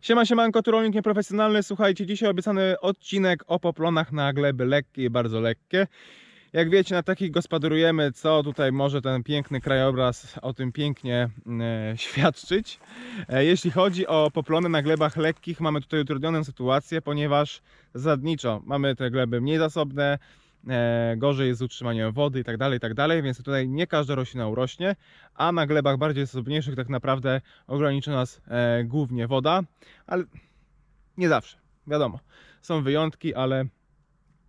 Siema, siemanko, tu rolnik nieprofesjonalny. Słuchajcie, dzisiaj obiecany odcinek o poplonach na gleby lekkie i bardzo lekkie. Jak wiecie, na takich gospodarujemy, co tutaj może ten piękny krajobraz o tym pięknie e, świadczyć. E, jeśli chodzi o poplony na glebach lekkich, mamy tutaj utrudnioną sytuację, ponieważ zasadniczo mamy te gleby mniej zasobne, gorzej jest z utrzymaniem wody i tak dalej, i tak dalej, więc tutaj nie każda roślina urośnie, a na glebach bardziej zasobniejszych tak naprawdę ograniczy nas e, głównie woda, ale nie zawsze, wiadomo. Są wyjątki, ale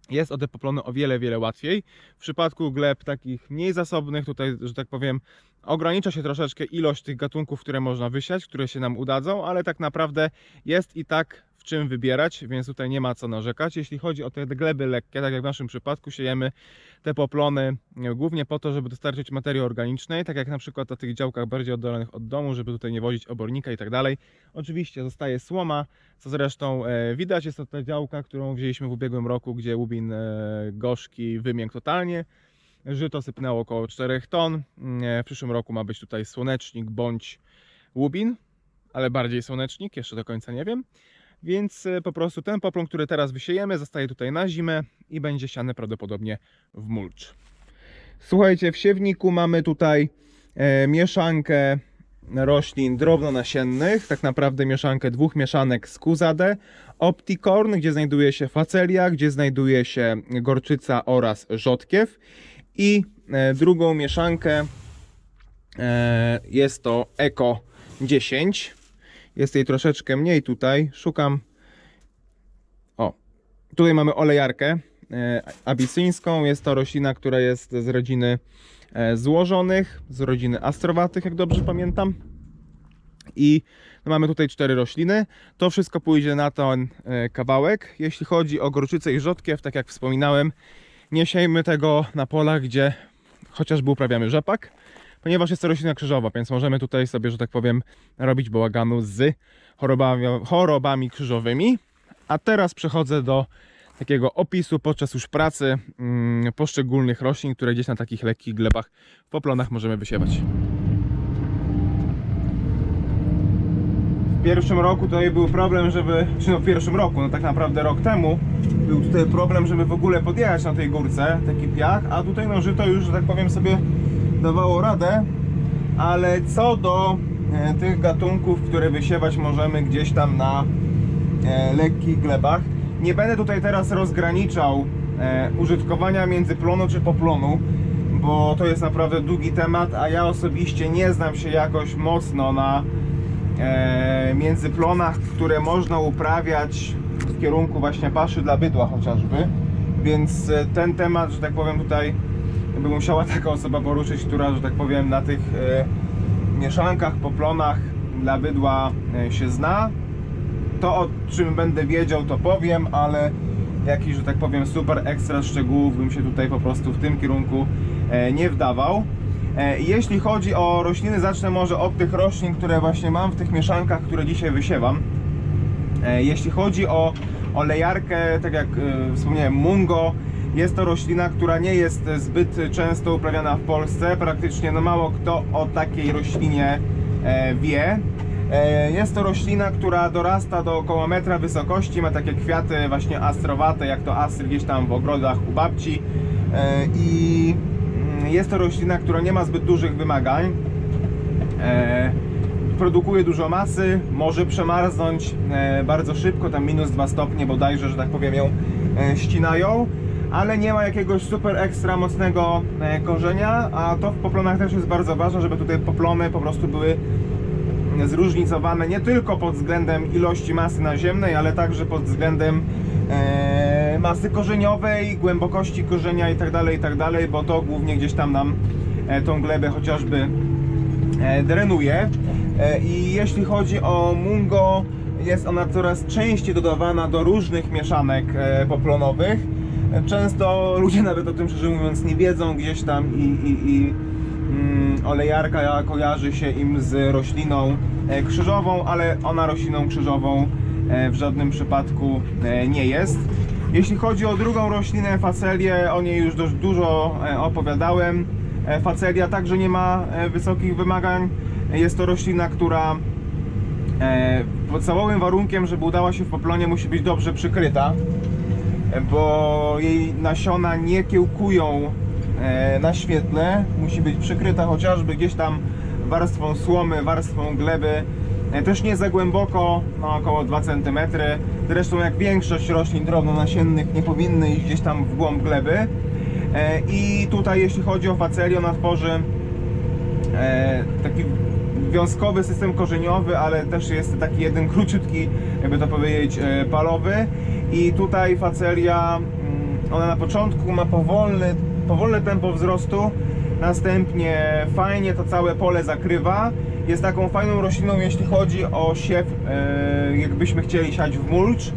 jest o o wiele, wiele łatwiej. W przypadku gleb takich mniej zasobnych, tutaj, że tak powiem, ogranicza się troszeczkę ilość tych gatunków, które można wysiać, które się nam udadzą, ale tak naprawdę jest i tak w czym wybierać, więc tutaj nie ma co narzekać. Jeśli chodzi o te gleby lekkie, tak jak w naszym przypadku, siejemy te poplony e, głównie po to, żeby dostarczyć materii organicznej, tak jak na przykład na tych działkach bardziej oddalonych od domu, żeby tutaj nie wozić obornika i tak dalej. Oczywiście zostaje słoma, co zresztą e, widać, jest to ta działka, którą wzięliśmy w ubiegłym roku, gdzie łubin e, gorzki wymiękł totalnie. Żyto sypnęło około 4 ton. Mm, W przyszłym roku ma być tutaj słonecznik bądź łubin, ale bardziej słonecznik, jeszcze do końca nie wiem. Więc e, po prostu ten poplon, który teraz wysiejemy, zostaje tutaj na zimę i będzie siany prawdopodobnie w mulcz. Słuchajcie, w siewniku mamy tutaj e, mieszankę roślin drobnonasiennych, tak naprawdę mieszankę dwóch mieszanek z Kuzade, Opticorn, gdzie znajduje się facelia, gdzie znajduje się gorczyca oraz rzodkiew i e, drugą mieszankę e, jest to Eco 10. Jest jej troszeczkę mniej tutaj. Szukam. O, tutaj mamy olejarkę e, abisyńską. Jest to roślina, która jest z rodziny e, złożonych, z rodziny astrowatych, jak dobrze pamiętam. I mamy tutaj cztery rośliny. To wszystko pójdzie na ten e, kawałek. Jeśli chodzi o gorczycę i rzodkiew, tak jak wspominałem, nie siejmy tego na polach, gdzie chociażby uprawiamy rzepak, ponieważ jest to roślina krzyżowa, więc możemy tutaj sobie, że tak powiem, robić bałaganu z chorobami, chorobami krzyżowymi. A teraz przechodzę do takiego opisu podczas już pracy mm, poszczególnych roślin, które gdzieś na takich lekkich glebach w poplonach możemy wysiewać. W pierwszym roku tutaj był problem, żeby, czy no w pierwszym roku, no tak naprawdę rok temu, był tutaj problem, żeby w ogóle podjechać na tej górce, taki piach, a tutaj no żyto już, że tak powiem sobie dawało radę, ale co do e, tych gatunków, które wysiewać możemy gdzieś tam na e, lekkich glebach, nie będę tutaj teraz rozgraniczał e, użytkowania między plonu czy poplonu, bo to jest naprawdę długi temat, a ja osobiście nie znam się jakoś mocno na międzyplonach, które można uprawiać w kierunku właśnie paszy dla bydła chociażby. Więc ten temat, że tak powiem tutaj by musiała taka osoba poruszyć, która, że tak powiem na tych e, mieszankach, poplonach dla bydła e, się zna. To o czym będę wiedział to powiem, ale jakiś, że tak powiem super ekstra szczegółów bym się tutaj po prostu w tym kierunku e, nie wdawał. Jeśli chodzi o rośliny, zacznę może od tych roślin, które właśnie mam w tych mieszankach, które dzisiaj wysiewam. Jeśli chodzi o olejarkę, tak jak wspomniałem, mungo, jest to roślina, która nie jest zbyt często uprawiana w Polsce. Praktycznie no mało kto o takiej roślinie e, wie. E, Jest to roślina, która dorasta do około metra wysokości, ma takie kwiaty właśnie astrowate, jak to astry gdzieś tam w ogrodach u babci. E, I mm, jest to roślina, która nie ma zbyt dużych wymagań. Produkuje dużo masy, może przemarznąć bardzo szybko, tam minus 2 stopnie bodajże, że tak powiem ją ścinają, ale nie ma jakiegoś super ekstra mocnego e, korzenia, a to w poplonach też jest bardzo ważne, żeby tutaj poplony po prostu były zróżnicowane nie tylko pod względem ilości masy naziemnej, ale także pod względem e, masy korzeniowej, głębokości korzenia itd., itd., bo to głównie gdzieś tam nam e, tą glebę chociażby drenuje. I jeśli chodzi o mungo, jest ona coraz częściej dodawana do różnych mieszanek poplonowych. Często ludzie nawet o tym szczerze mówiąc nie wiedzą gdzieś tam i, i, i mm, olejarka kojarzy się im z rośliną e, krzyżową, ale ona rośliną krzyżową e, w żadnym przypadku e, nie jest. Jeśli chodzi o drugą roślinę, facelię, o niej już dość dużo opowiadałem. Facelia także nie ma wysokich wymagań. Jest to roślina, która podstawowym warunkiem, żeby udała się w poplonie musi być dobrze przykryta, bo jej nasiona nie kiełkują e, na świetle, musi być przykryta chociażby gdzieś tam warstwą słomy, warstwą gleby, e, też nie za głęboko, no około 2 cm. Zresztą jak większość roślin drobnonasiennych nie powinny iść gdzieś tam w głąb gleby. E, I tutaj jeśli chodzi o facelię, ona tworzy taki wiązkowy system korzeniowy, ale też jest taki jeden króciutki, jakby to powiedzieć, palowy. I tutaj facelia, mm, ona na początku ma powolny, powolne tempo wzrostu, następnie fajnie to całe pole zakrywa. Jest taką fajną rośliną, jeśli chodzi o siew, e, jakbyśmy chcieli siać w mulcz,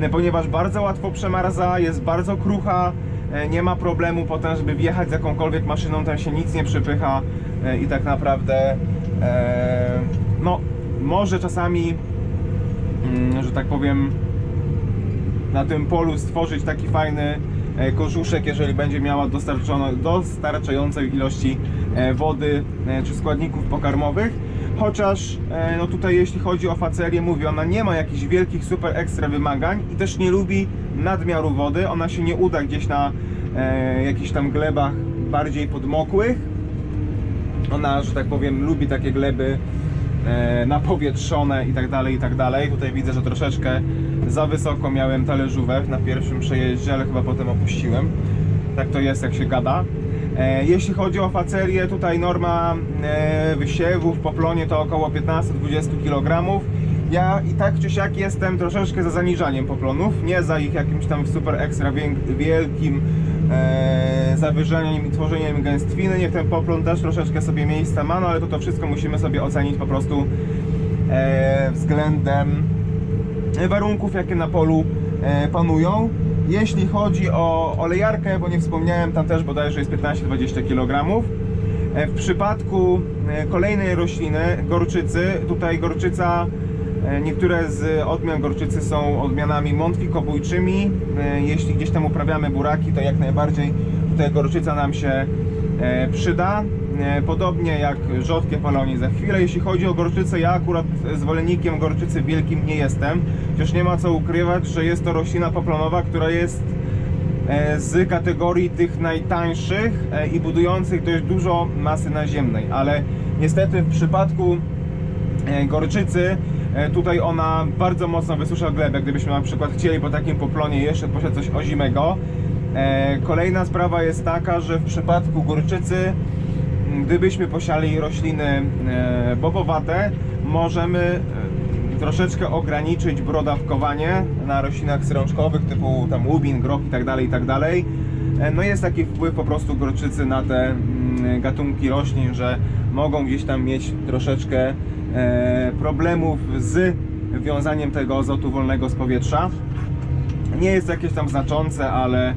e, ponieważ bardzo łatwo przemarza, jest bardzo krucha, e, nie ma problemu potem, żeby wjechać z jakąkolwiek maszyną, tam się nic nie przypycha i tak naprawdę no może czasami mm, że tak powiem na tym polu stworzyć taki fajny e, korzuszek, jeżeli będzie miała dostarczającej ilości e, wody e, czy składników pokarmowych. Chociaż no tutaj jeśli chodzi o facelię, mówię, ona nie ma jakichś wielkich super ekstra wymagań i też nie lubi nadmiaru wody. Ona się nie uda gdzieś na e, jakichś tam glebach bardziej podmokłych. Ona, że tak powiem, lubi takie gleby e, napowietrzone i tak dalej, i tak dalej. Tutaj widzę, że troszeczkę za wysoko miałem talerzówek na pierwszym przejeździe, ale chyba potem opuściłem. Tak to jest, jak się gada. E, Jeśli chodzi o facelię, tutaj norma e, wysiewu w poplonie to około 15-20 kg. Ja i tak czy siak jestem troszeczkę za zaniżaniem poplonów, nie za ich jakimś tam super ekstra wielkim e, zawyżeniem i tworzeniem gęstwiny. Niech ten poplon też troszeczkę sobie miejsca ma, no ale to to wszystko musimy sobie ocenić po prostu e, względem warunków, jakie na polu e, panują. Jeśli chodzi o olejarkę, bo nie wspomniałem, tam też bodajże jest 15-20 kg. E, W przypadku e, kolejnej rośliny, gorczycy, tutaj gorczyca, e, niektóre z odmian gorczycy są odmianami mątwikobójczymi. E, Jeśli gdzieś tam uprawiamy buraki, to jak najbardziej tutaj gorczyca nam się e, przyda. E, Podobnie jak o niej za chwilę. Jeśli chodzi o gorczycę, ja akurat zwolennikiem gorczycy wielkim nie jestem. Chociaż nie ma co ukrywać, że jest to roślina poplonowa, która jest e, z kategorii tych najtańszych e, i budujących dość dużo masy naziemnej, ale niestety w przypadku gorczycy tutaj ona bardzo mocno wysusza glebę, gdybyśmy na przykład chcieli po takim poplonie jeszcze posiać coś ozimego. Kolejna sprawa jest taka, że w przypadku gorczycy gdybyśmy posiali rośliny e, bobowate, możemy e, troszeczkę ograniczyć brodawkowanie na roślinach strączkowych typu tam łubin, grok i dalej, i dalej. E, No jest taki wpływ po prostu gorczycy na te mm, gatunki roślin, że mogą gdzieś tam mieć troszeczkę e, problemów z wiązaniem tego azotu wolnego z powietrza. Nie jest jakieś tam znaczące, ale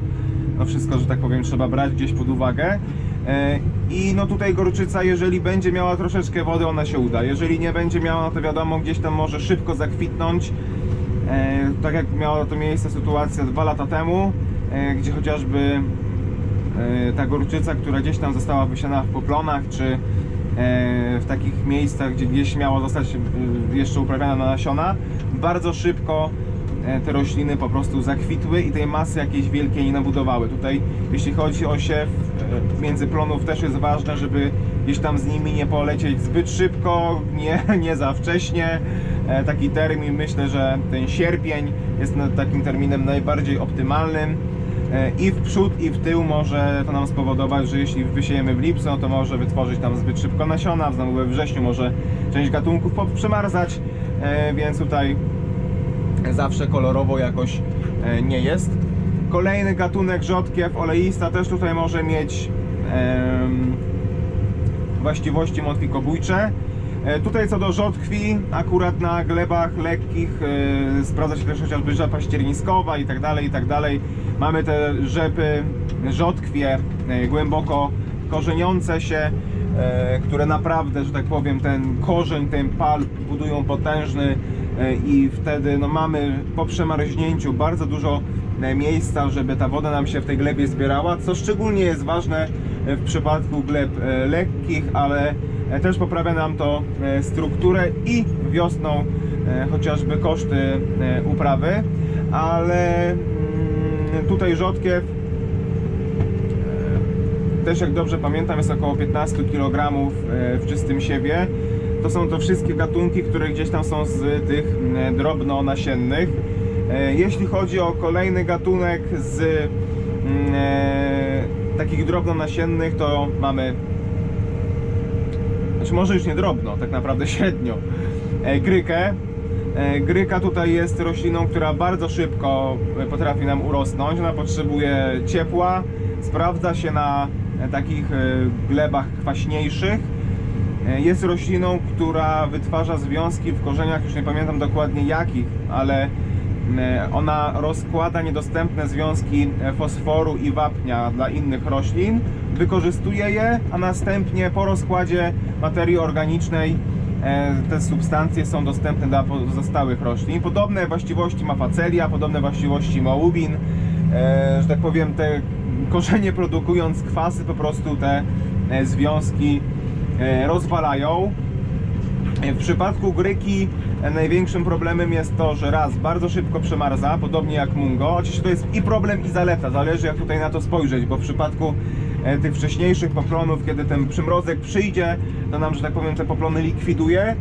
no wszystko, że tak powiem, trzeba brać gdzieś pod uwagę. E, I no tutaj gorczyca, jeżeli będzie miała troszeczkę wody, ona się uda. Jeżeli nie będzie miała, to wiadomo, gdzieś tam może szybko zakwitnąć. E, tak jak miała to miejsce sytuacja dwa lata temu, e, gdzie chociażby ta gorczyca, która gdzieś tam została wysiana w poplonach, czy w takich miejscach, gdzie gdzieś miała zostać jeszcze uprawiana na nasiona, bardzo szybko te rośliny po prostu zakwitły i tej masy jakiejś wielkiej nie nabudowały. Tutaj jeśli chodzi o siew e, między plonów też jest ważne, żeby gdzieś tam z nimi nie polecieć zbyt szybko, nie, nie za wcześnie. E, Taki termin myślę, że ten sierpień jest na- takim terminem najbardziej optymalnym. E, I w przód i w tył może to nam spowodować, że jeśli wysiejemy w lipcu, no to może wytworzyć tam zbyt szybko nasiona, znowu we wrześniu może część gatunków przemarzać, e, więc tutaj zawsze kolorowo jakoś nie jest. Kolejny gatunek rzodkiew oleista też tutaj może mieć właściwości mątwikobójcze. E, Tutaj co do rzodkwi, akurat na glebach lekkich e, sprawdza się też chociażby rzepa ścierniskowa i tak dalej, i tak dalej. Mamy te rzepy, rzodkwie e, głęboko korzeniące się, które naprawdę, że tak powiem, ten korzeń, ten pal budują potężny i wtedy no, mamy po przemarznięciu bardzo dużo miejsca, żeby ta woda nam się w tej glebie zbierała, co szczególnie jest ważne w przypadku gleb e, lekkich, ale e, też poprawia nam to e, strukturę i wiosną chociażby koszty uprawy, ale mm, tutaj rzodkiew też jak dobrze pamiętam jest około 15 kg w czystym siewie. To są to wszystkie gatunki, które gdzieś tam są z tych mm, drobnonasiennych. E, Jeśli chodzi o kolejny gatunek z mm, e, takich drobnonasiennych, to mamy znaczy może już nie drobno, tak naprawdę średnio. E, Grykę. Gryka tutaj jest rośliną, która bardzo szybko potrafi nam urosnąć. Ona potrzebuje ciepła, sprawdza się na takich glebach kwaśniejszych. Jest rośliną, która wytwarza związki w korzeniach, już nie pamiętam dokładnie jakich, ale ona rozkłada niedostępne związki e, fosforu i wapnia dla innych roślin, wykorzystuje je, a następnie po rozkładzie materii organicznej e, te substancje są dostępne dla pozostałych roślin. Podobne właściwości ma facelia, podobne właściwości ma łubin, e, że tak powiem te korzenie produkując kwasy po prostu te e, związki e, rozwalają. W przypadku gryki e, największym problemem jest to, że raz bardzo szybko przemarza, podobnie jak mungo. Oczywiście to jest i problem i zaleta, zależy jak tutaj na to spojrzeć, bo w przypadku e, tych wcześniejszych poplonów, kiedy ten przymrozek przyjdzie, to nam, że tak powiem, te poplony likwiduje.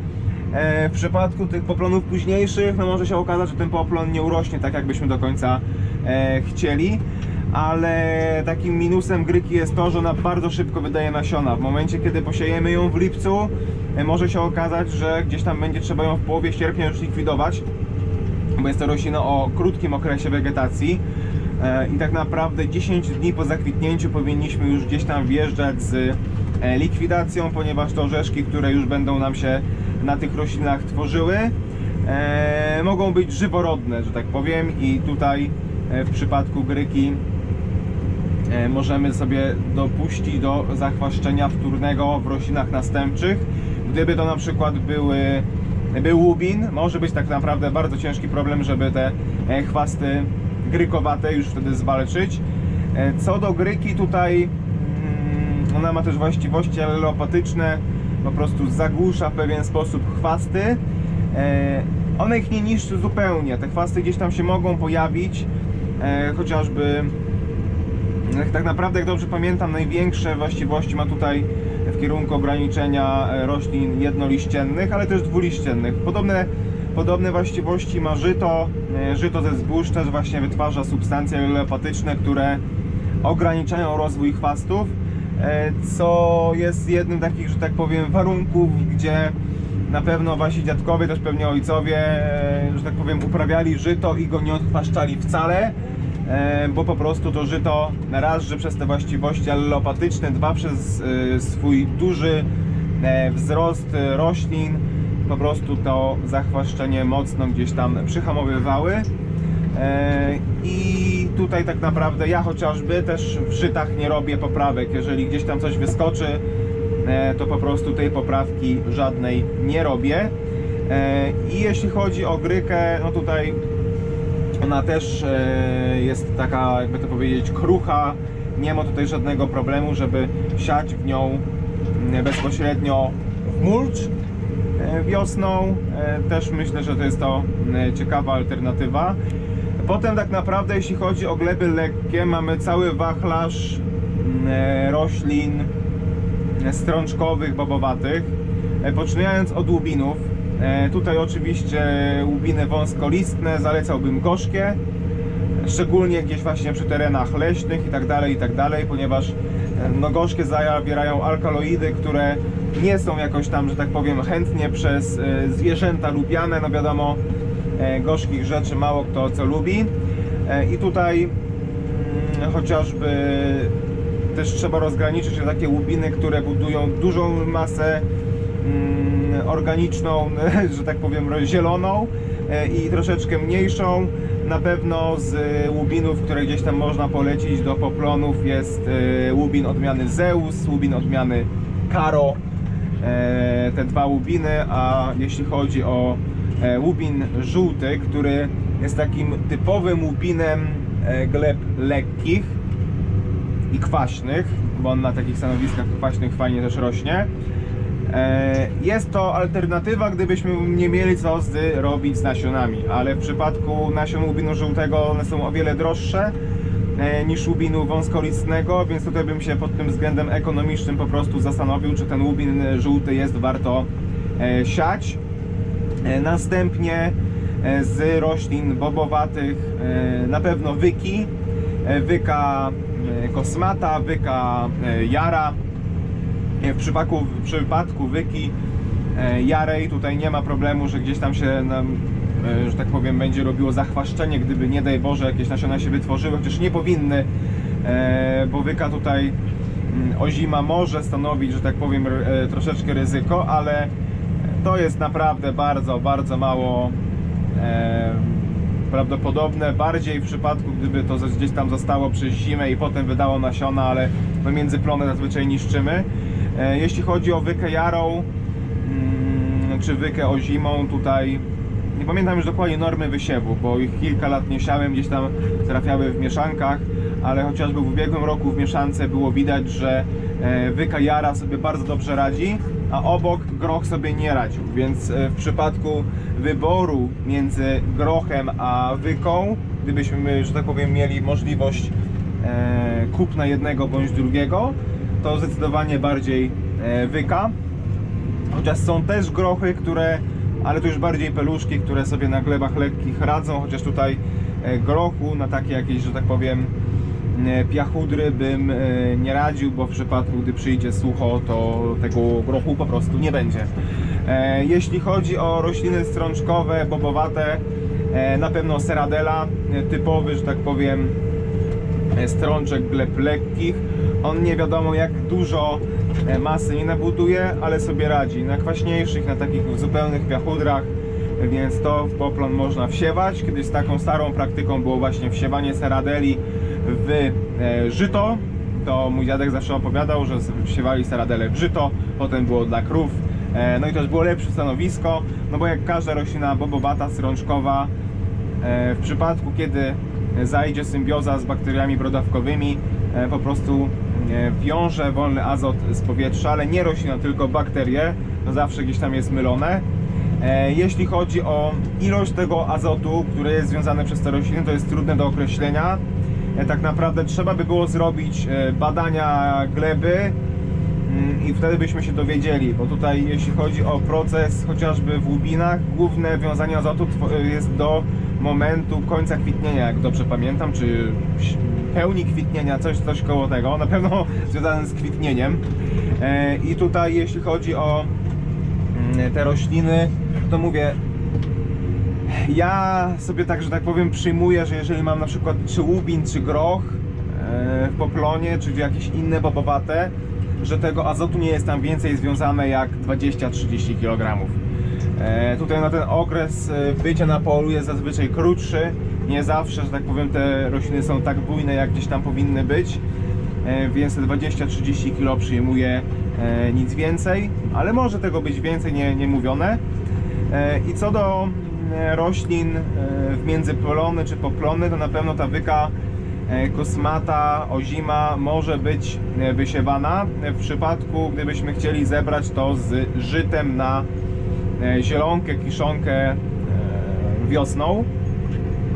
E, W przypadku tych poplonów późniejszych, no może się okazać, że ten poplon nie urośnie tak, jakbyśmy do końca e, chcieli. Ale takim minusem gryki jest to, że ona bardzo szybko wydaje nasiona. W momencie, kiedy posiejemy ją w lipcu, może się okazać, że gdzieś tam będzie trzeba ją w połowie sierpnia już likwidować, bo jest to roślina o krótkim okresie wegetacji. E, I tak naprawdę 10 dni po zakwitnięciu powinniśmy już gdzieś tam wjeżdżać z e, likwidacją, ponieważ te orzeszki, które już będą nam się na tych roślinach tworzyły, e, mogą być żyworodne, że tak powiem. I tutaj e, w przypadku gryki e, możemy sobie dopuścić do zachwaszczenia wtórnego w roślinach następczych. Gdyby to na przykład były, był łubin, może być tak naprawdę bardzo ciężki problem, żeby te e, chwasty grykowate już wtedy zwalczyć. E, Co do gryki tutaj mm, ona ma też właściwości allelopatyczne, po prostu zagłusza w pewien sposób chwasty. E, One ich nie niszczy zupełnie, te chwasty gdzieś tam się mogą pojawić, chociażby tak naprawdę, jak dobrze pamiętam, największe właściwości ma tutaj kierunku ograniczenia e, roślin jednoliściennych, ale też dwuliściennych. Podobne, podobne właściwości ma żyto. E, Żyto ze zbóż też właśnie wytwarza substancje alelopatyczne, które ograniczają rozwój chwastów, e, co jest jednym takich, że tak powiem, warunków, gdzie na pewno wasi dziadkowie, też pewnie ojcowie, że tak powiem, uprawiali żyto i go nie odchwaszczali wcale, bo po prostu to żyto raz, że przez te właściwości allelopatyczne, dwa przez e, swój duży e, wzrost e, roślin, po prostu to zachwaszczenie mocno gdzieś tam przyhamowywały. E, I tutaj tak naprawdę ja chociażby też w żytach nie robię poprawek. Jeżeli gdzieś tam coś wyskoczy, e, to po prostu tej poprawki żadnej nie robię. E, I jeśli chodzi o grykę, no tutaj ona też e, jest taka, jakby to powiedzieć, krucha. Nie ma tutaj żadnego problemu, żeby siać w nią mm, bezpośrednio w mulcz e, wiosną. E, Też myślę, że to jest to mm, ciekawa alternatywa. Potem tak naprawdę jeśli chodzi o gleby lekkie mamy cały wachlarz mm, roślin strączkowych, bobowatych. Poczynając od łubinów, tutaj oczywiście łubiny wąskolistne, zalecałbym gorzkie, szczególnie gdzieś właśnie przy terenach leśnych i tak dalej, i tak ponieważ e, no gorzkie zawierają alkaloidy, które nie są jakoś tam, że tak powiem, chętnie przez e, zwierzęta lubiane, no wiadomo, e, gorzkich rzeczy mało kto co lubi. E, i tutaj mm, chociażby też trzeba rozgraniczyć takie łubiny, które budują dużą masę organiczną, że tak powiem, zieloną e, i troszeczkę mniejszą. Na pewno z łubinów, które gdzieś tam można polecić do poplonów jest e, łubin odmiany Zeus, łubin odmiany Karo, e, te dwa łubiny, a jeśli chodzi o e, łubin żółty, który jest takim typowym łubinem e, gleb lekkich i kwaśnych, bo on na takich stanowiskach kwaśnych fajnie też rośnie. E, Jest to alternatywa, gdybyśmy nie mieli co z robić z nasionami, ale w przypadku nasion łubinu żółtego one są o wiele droższe e, niż łubinu wąskolistnego, więc tutaj bym się pod tym względem ekonomicznym po prostu zastanowił, czy ten łubin żółty jest warto e, siać. Następnie z roślin bobowatych na pewno wyki, wyka kosmata, wyka jara. W przypadku, w przypadku wyki e, jarej tutaj nie ma problemu, że gdzieś tam się nam, e, że tak powiem, będzie robiło zachwaszczenie, gdyby nie daj Boże jakieś nasiona się wytworzyły, chociaż nie powinny, e, bo wyka tutaj mm, ozima może stanowić, że tak powiem, troszeczkę ryzyko, ale to jest naprawdę bardzo, bardzo mało prawdopodobne. Bardziej w przypadku, gdyby to gdzieś tam zostało przez zimę i potem wydało nasiona, ale pomiędzy plony zazwyczaj niszczymy. E, jeśli chodzi o wykę jarą mm, czy wykę ozimą, tutaj nie pamiętam już dokładnie normy wysiewu, bo ich kilka lat nie siałem, gdzieś tam trafiały w mieszankach, ale chociażby w ubiegłym roku w mieszance było widać, że e, wyka jara sobie bardzo dobrze radzi, a obok groch sobie nie radził, więc e, w przypadku wyboru między grochem a wyką, gdybyśmy, że tak powiem, mieli możliwość kupna jednego bądź drugiego, to zdecydowanie bardziej e, wyka. Chociaż są też grochy, które, ale to już bardziej peluszki, które sobie na glebach lekkich radzą, chociaż tutaj e, grochu na takie jakieś, że tak powiem, e, piachudry bym nie radził, bo w przypadku gdy przyjdzie sucho, to tego grochu po prostu nie będzie. Jeśli chodzi o rośliny strączkowe, bobowate, na pewno seradela, typowy, że tak powiem, strączek gleb lekkich. On nie wiadomo jak dużo e, masy nie nabuduje, ale sobie radzi. Na kwaśniejszych, na takich zupełnych piachudrach, więc to w poplon można wsiewać. Kiedyś taką starą praktyką było właśnie wsiewanie seradeli w e, żyto. To mój dziadek zawsze opowiadał, że wsiewali seradele w żyto, potem było dla krów. E, No i już było lepsze stanowisko, no bo jak każda roślina bobowata, strączkowa, W przypadku, kiedy zajdzie symbioza z bakteriami brodawkowymi, po prostu wiąże wolny azot z powietrza, ale nie roślina, tylko bakterie, to zawsze gdzieś tam jest mylone. E, Jeśli chodzi o ilość tego azotu, który jest związany przez te rośliny, to jest trudne do określenia. E, Tak naprawdę trzeba by było zrobić e, badania gleby, Mm, i wtedy byśmy się dowiedzieli, bo tutaj jeśli chodzi o proces chociażby w łubinach, główne wiązanie azotu jest do momentu końca kwitnienia, jak dobrze pamiętam, czy pełni kwitnienia, coś, coś koło tego, na pewno związane z kwitnieniem. E, I tutaj jeśli chodzi o mm, te rośliny, to mówię, ja sobie tak, że tak powiem, przyjmuję, że jeżeli mam na przykład czy łubin, czy groch e, w poplonie, czy jakieś inne bobowate, że tego azotu nie jest tam więcej związane jak 20-30 kg. E, tutaj na ten okres bycia na polu jest zazwyczaj krótszy. Nie zawsze, że tak powiem, te rośliny są tak bujne, jak gdzieś tam powinny być. E, więc te 20-30 kg przyjmuje e, nic więcej, ale może tego być więcej, nie, nie mówione. E, I co do roślin w międzyplony czy poplony, to na pewno ta wyka kosmata, ozima może być wysiewana w przypadku, gdybyśmy chcieli zebrać to z żytem na zielonkę, kiszonkę wiosną.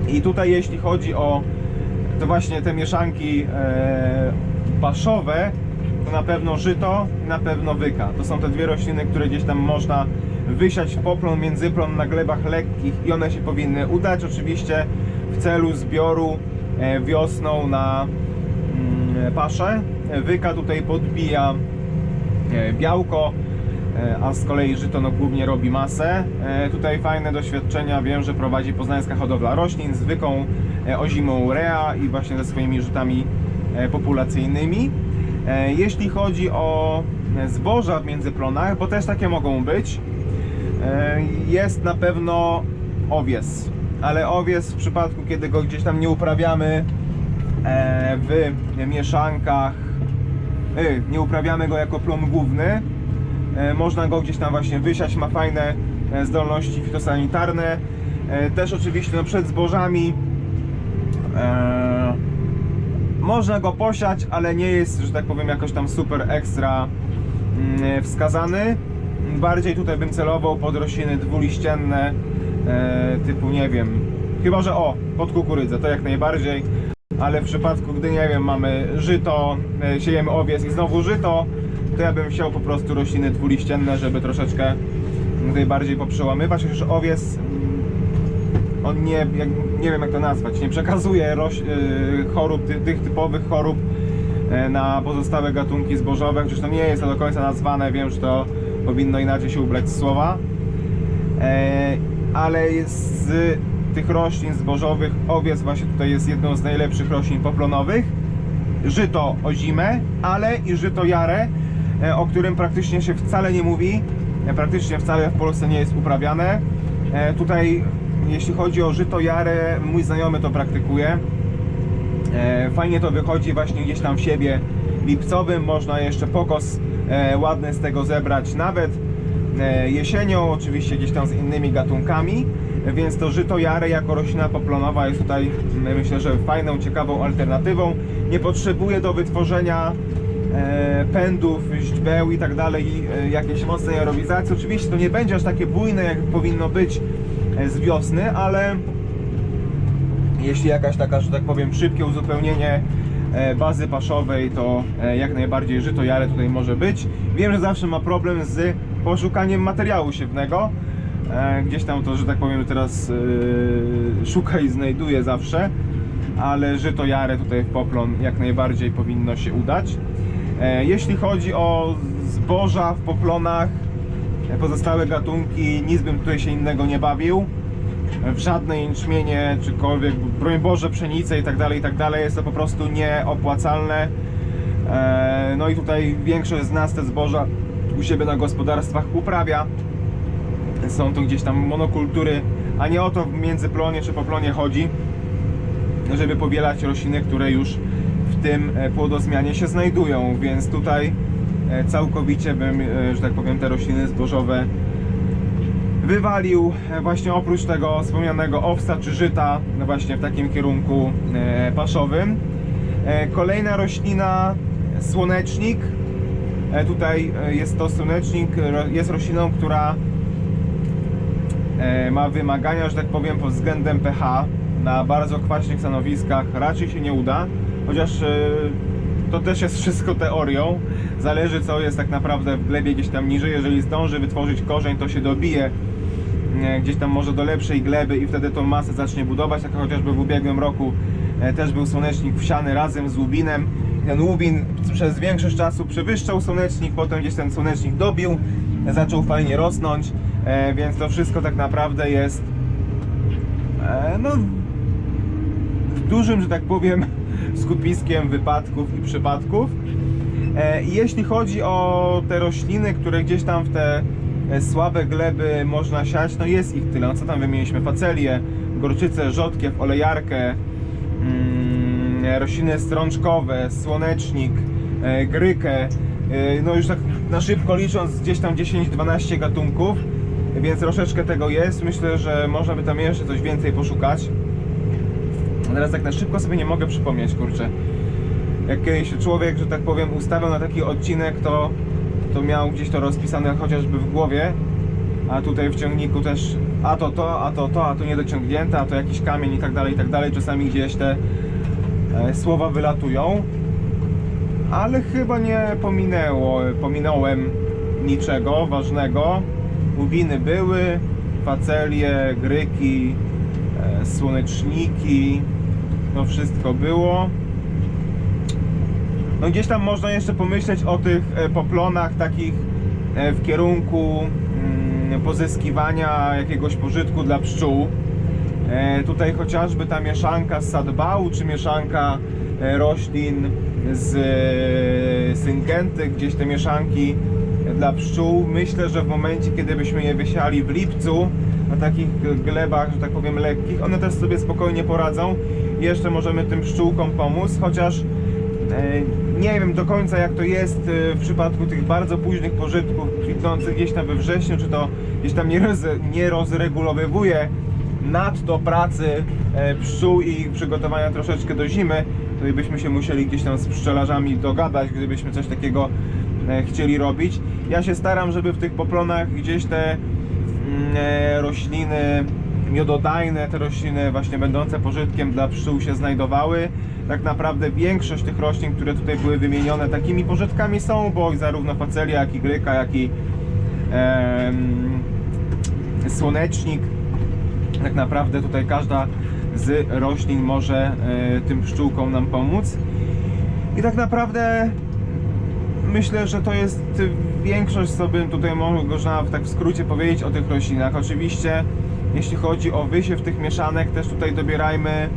I tutaj jeśli chodzi o to właśnie te mieszanki e, paszowe, to na pewno żyto i na pewno wyka. To są te dwie rośliny, które gdzieś tam można wysiać w poplon, międzyplon na glebach lekkich i one się powinny udać. Oczywiście w celu zbioru e, wiosną na mm, paszę. Wyka tutaj podbija e, białko, e, a z kolei żyto no, głównie robi masę. E, Tutaj fajne doświadczenia wiem, że prowadzi Poznańska Hodowla Roślin z wyką e, ozimą urea i właśnie ze swoimi rzutami e, populacyjnymi. E, Jeśli chodzi o e, zboża w międzyplonach, bo też takie mogą być, e, jest na pewno owies, ale owies w przypadku, kiedy go gdzieś tam nie uprawiamy e, w mieszankach, nie uprawiamy go jako plon główny, E, Można go gdzieś tam właśnie wysiać, ma fajne e, zdolności fitosanitarne. E, Też oczywiście no, przed zbożami e, można go posiać, ale nie jest, że tak powiem, jakoś tam super ekstra mm, wskazany. bardziej tutaj bym celował pod rośliny dwuliścienne, e, typu nie wiem, chyba że o, pod kukurydzę, to jak najbardziej, ale w przypadku gdy nie wiem, mamy żyto, e, siejemy owiec i znowu żyto, to ja bym chciał po prostu rośliny dwuliścienne, żeby troszeczkę tutaj bardziej poprzełamywać, chociaż owiec mm, on nie, jak, nie wiem jak to nazwać, nie przekazuje roś, y, chorób, tych, tych typowych chorób e, na pozostałe gatunki zbożowe, chociaż to nie jest to do końca nazwane, wiem, że to powinno inaczej się ubrać słowa. E, ale z tych roślin zbożowych owiec właśnie tutaj jest jedną z najlepszych roślin poplonowych. Żyto o zimę, ale i żyto jarę, e, o którym praktycznie się wcale nie mówi, e, praktycznie wcale w Polsce nie jest uprawiane. E, Tutaj jeśli chodzi o żyto jarę, mój znajomy to praktykuje. E, Fajnie to wychodzi właśnie gdzieś tam w siebie lipcowym, można jeszcze pokos e, ładny z tego zebrać nawet e, jesienią, oczywiście gdzieś tam z innymi gatunkami, więc to żyto jare jako roślina poplonowa jest tutaj mm, myślę, że fajną, ciekawą alternatywą. Nie potrzebuje do wytworzenia e, pędów, źdźbeł i tak dalej e, jakiejś mocnej aerobizacji. Oczywiście to nie będzie aż takie bujne jak powinno być e, z wiosny, ale jeśli jakaś taka, że tak powiem, szybkie uzupełnienie e, bazy paszowej, to e, jak najbardziej żyto jare tutaj może być. Wiem, że zawsze ma problem z poszukaniem materiału siewnego. E, Gdzieś tam to, że tak powiem, teraz e, szuka i znajduje zawsze, ale żyto jare tutaj w poplon jak najbardziej powinno się udać. E, Jeśli chodzi o zboża w poplonach, e, pozostałe gatunki, nic bym tutaj się innego nie bawił w żadne jęczmienie, czykolwiek, broń Boże, pszenice i tak dalej, i tak jest to po prostu nieopłacalne. E, No i tutaj większość z nas te zboża u siebie na gospodarstwach uprawia. Są to gdzieś tam monokultury, a nie o to w międzyplonie czy poplonie chodzi, żeby powielać rośliny, które już tym e, płodozmianie się znajdują, więc tutaj e, całkowicie bym, e, że tak powiem, te rośliny zbożowe wywalił właśnie oprócz tego wspomnianego owsa czy żyta no właśnie w takim kierunku paszowym. Kolejna roślina słonecznik. Tutaj jest to słonecznik, jest rośliną, która ma wymagania, że tak powiem, pod względem pH na bardzo kwaśnych stanowiskach raczej się nie uda, chociaż e, to też jest wszystko teorią. Zależy co jest tak naprawdę w glebie gdzieś tam niżej. Jeżeli zdąży wytworzyć korzeń, to się dobije e, gdzieś tam może do lepszej gleby i wtedy tą masę zacznie budować. Tak chociażby w ubiegłym roku e, też był słonecznik wsiany razem z łubinem. Ten łubin przez większość czasu przewyższał słonecznik, potem gdzieś ten słonecznik dobił, zaczął fajnie rosnąć, więc to wszystko tak naprawdę jest no dużym, że tak powiem, skupiskiem wypadków i przypadków. E, jeśli chodzi o te rośliny, które gdzieś tam w te e, słabe gleby można siać, no jest ich tyle. No co tam wymieniliśmy? Facelię, gorczycę, rzodkiew, olejarkę, mm, rośliny strączkowe, słonecznik, e, grykę. No już tak na szybko licząc gdzieś tam 10-12 gatunków, więc troszeczkę tego jest. Myślę, że można by tam jeszcze coś więcej poszukać. Teraz tak na szybko sobie nie mogę przypomnieć, kurczę. Jak kiedyś człowiek, że tak powiem, ustawiał na taki odcinek, to, to miał gdzieś to rozpisane chociażby w głowie, a tutaj w ciągniku też a to to, a to to, a to niedociągnięte, a to jakiś kamień i tak dalej, i tak dalej. Czasami gdzieś te e, słowa wylatują, ale chyba nie pominęło, pominąłem niczego ważnego. Łubiny były, facelie, gryki, e, słoneczniki, to wszystko było. No gdzieś tam można jeszcze pomyśleć o tych e, poplonach takich e, w kierunku mm, pozyskiwania jakiegoś pożytku dla pszczół. E, Tutaj chociażby ta mieszanka z sadbału, czy mieszanka roślin z syngenty, gdzieś te mieszanki dla pszczół. Myślę, że w momencie, kiedy byśmy je wysiali w lipcu, na takich glebach, że tak powiem, lekkich, one też sobie spokojnie poradzą. Jeszcze możemy tym pszczółkom pomóc, chociaż e, nie wiem do końca jak to jest e, w przypadku tych bardzo późnych pożytków kwitnących gdzieś tam we wrześniu, czy to gdzieś tam nie, roz, nie rozregulowywuje nadto pracy e, pszczół i przygotowania troszeczkę do zimy, to byśmy się musieli gdzieś tam z pszczelarzami dogadać, gdybyśmy coś takiego chcieli robić. Ja się staram, żeby w tych poplonach gdzieś te mm, rośliny miododajne, te rośliny właśnie będące pożytkiem dla pszczół się znajdowały. Tak naprawdę większość tych roślin, które tutaj były wymienione, takimi pożytkami są, bo zarówno facelia, jak i gryka, jak i em, słonecznik, tak naprawdę tutaj każda z roślin może e, tym pszczółkom nam pomóc. I tak naprawdę myślę, że to jest większość, co bym tutaj można tak w skrócie powiedzieć o tych roślinach. Oczywiście, jeśli chodzi o wysiew tych mieszanek, też tutaj dobierajmy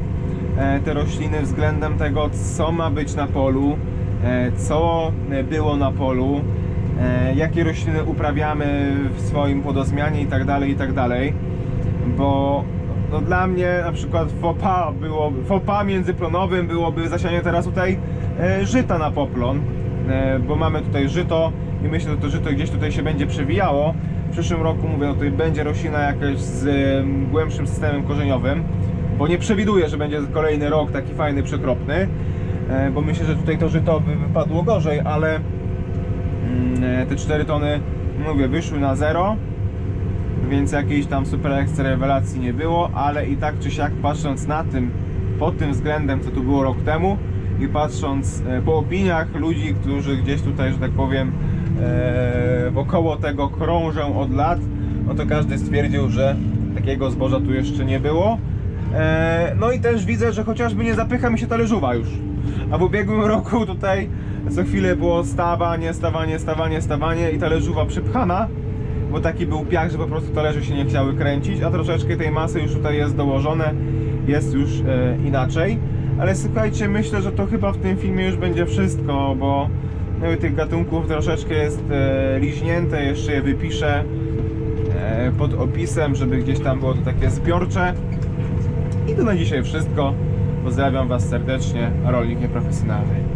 e, te rośliny względem tego, co ma być na polu, e, co było na polu, e, jakie rośliny uprawiamy w swoim płodozmianie i tak dalej, i tak. Bo no dla mnie na przykład fopa było, fopa międzyplonowym byłoby zasianie teraz tutaj e, żyta na poplon, e, bo mamy tutaj żyto i myślę, że to żyto gdzieś tutaj się będzie przewijało. W przyszłym roku mówię, no tutaj będzie roślina jakaś z głębszym systemem korzeniowym, bo nie przewiduję, że będzie kolejny rok taki fajny, przekropny, e, bo myślę, że tutaj to żyto by wypadło gorzej, ale mm, e, te 4 tony, mówię, wyszły na zero więc jakiejś tam super ekstra rewelacji nie było, ale i tak czy siak patrząc na tym, pod tym względem, co tu było rok temu i patrząc e, po opiniach ludzi, którzy gdzieś tutaj, że tak powiem, e, wokoło tego krążą od lat, no to każdy stwierdził, że takiego zboża tu jeszcze nie było. E, no i też widzę, że chociażby nie zapycha mi się talerzowa już. A w ubiegłym roku tutaj co chwilę było stawanie, stawanie, stawanie, stawanie i talerzowa przypchana bo taki był piach, że po prostu talerze się nie chciały kręcić, a troszeczkę tej masy już tutaj jest dołożone, jest już e, inaczej. Ale słuchajcie, myślę, że to chyba w tym filmie już będzie wszystko, bo no, i tych gatunków troszeczkę jest e, liźnięte, jeszcze je wypiszę e, pod opisem, żeby gdzieś tam było to takie zbiorcze. I to na dzisiaj wszystko. Pozdrawiam Was serdecznie, rolnik nieprofesjonalny.